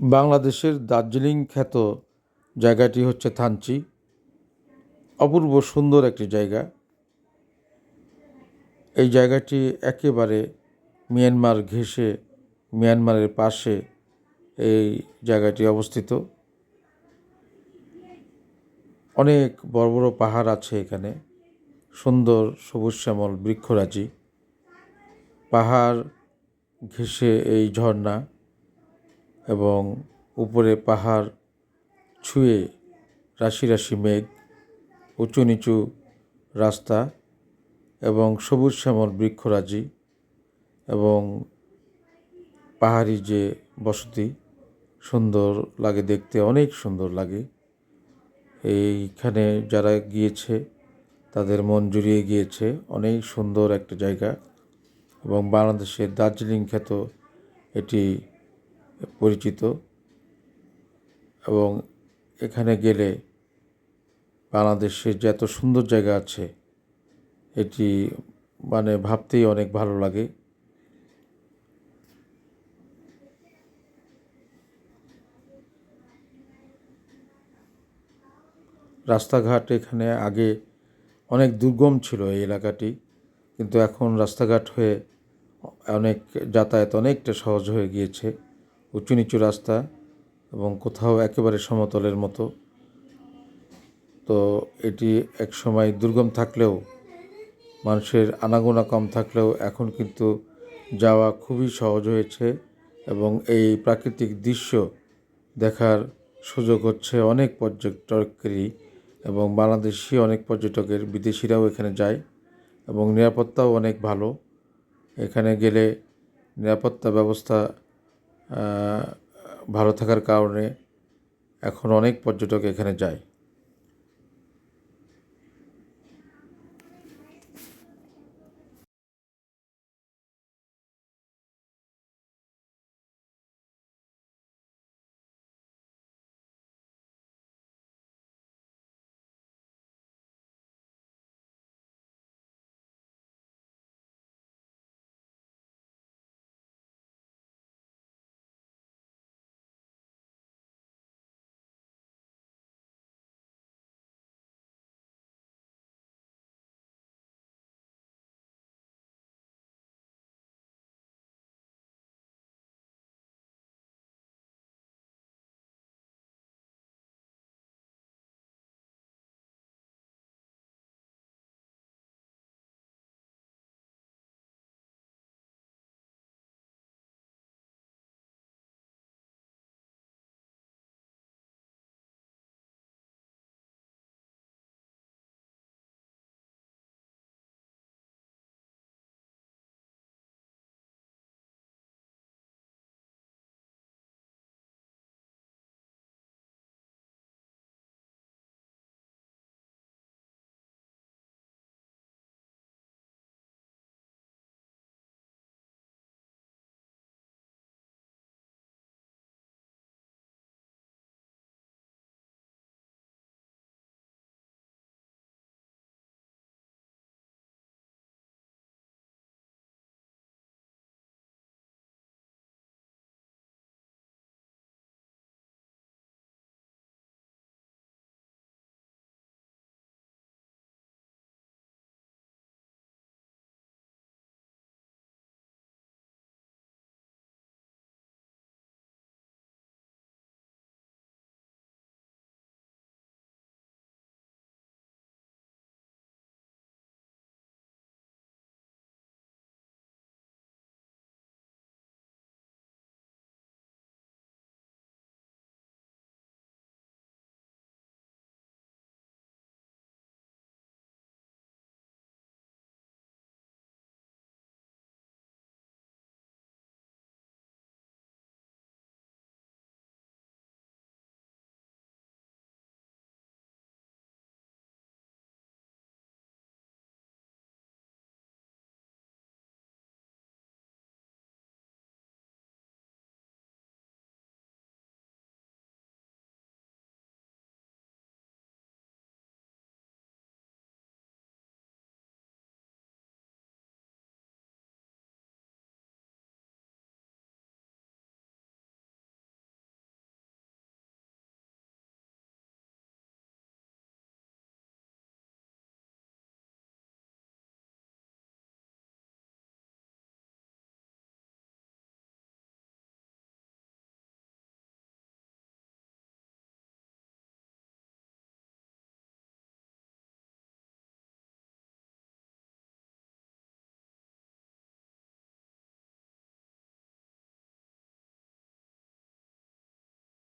বাংলাদেশের দার্জিলিং খ্যাত জায়গাটি হচ্ছে থানচি। অপূর্ব সুন্দর একটি জায়গা। এই জায়গাটি একেবারে মিয়ানমার ঘেঁষে, মিয়ানমারের পাশে এই জায়গাটি অবস্থিত। অনেক বড় বড় পাহাড় আছে এখানে। সুন্দর সবুজ শ্যামল বৃক্ষরাজি। পাহাড় ঘেঁষে এই ঝর্ণা। এবং উপরে পাহাড় ছুঁয়ে রাশি রাশি মেঘ, উঁচু নিচু রাস্তা এবং সবুজ শ্যামল বৃক্ষরাজি এবং পাহাড়ি যে বসতি, সুন্দর লাগে দেখতে, অনেক সুন্দর লাগে। এইখানে যারা গিয়েছে, তাদের মন জুড়িয়ে গিয়েছে অনেক সুন্দর একটা জায়গা এবং বাংলাদেশের দার্জিলিং খ্যাত এটি পরিচিত এবং এখানে গেলে বাংলাদেশের যে এত সুন্দর জায়গা আছে, এটি মানে ভাবতেই অনেক ভালো লাগে। রাস্তাঘাট এখানে আগে অনেক দুর্গম ছিল এই এলাকাটি, কিন্তু এখন রাস্তাঘাট হয়ে অনেক যাতায়াত অনেকটা সহজ হয়ে গিয়েছে। উঁচু নিচু রাস্তা এবং কোথাও একেবারে সমতলের মতো। তো এটি এক সময় দুর্গম থাকলেও, মানুষের আনাগোনা কম থাকলেও এখন কিন্তু যাওয়া খুবই সহজ হয়েছে এবং এই প্রাকৃতিক দৃশ্য দেখার সুযোগ হচ্ছে অনেক পর্যটকেরই এবং বাংলাদেশি অনেক পর্যটকের, বিদেশিরাও এখানে যায় এবং নিরাপত্তাও অনেক ভালো। এখানে গেলে নিরাপত্তা ব্যবস্থা ভালো থাকার কারণে এখন অনেক পর্যটক এখানে যায়।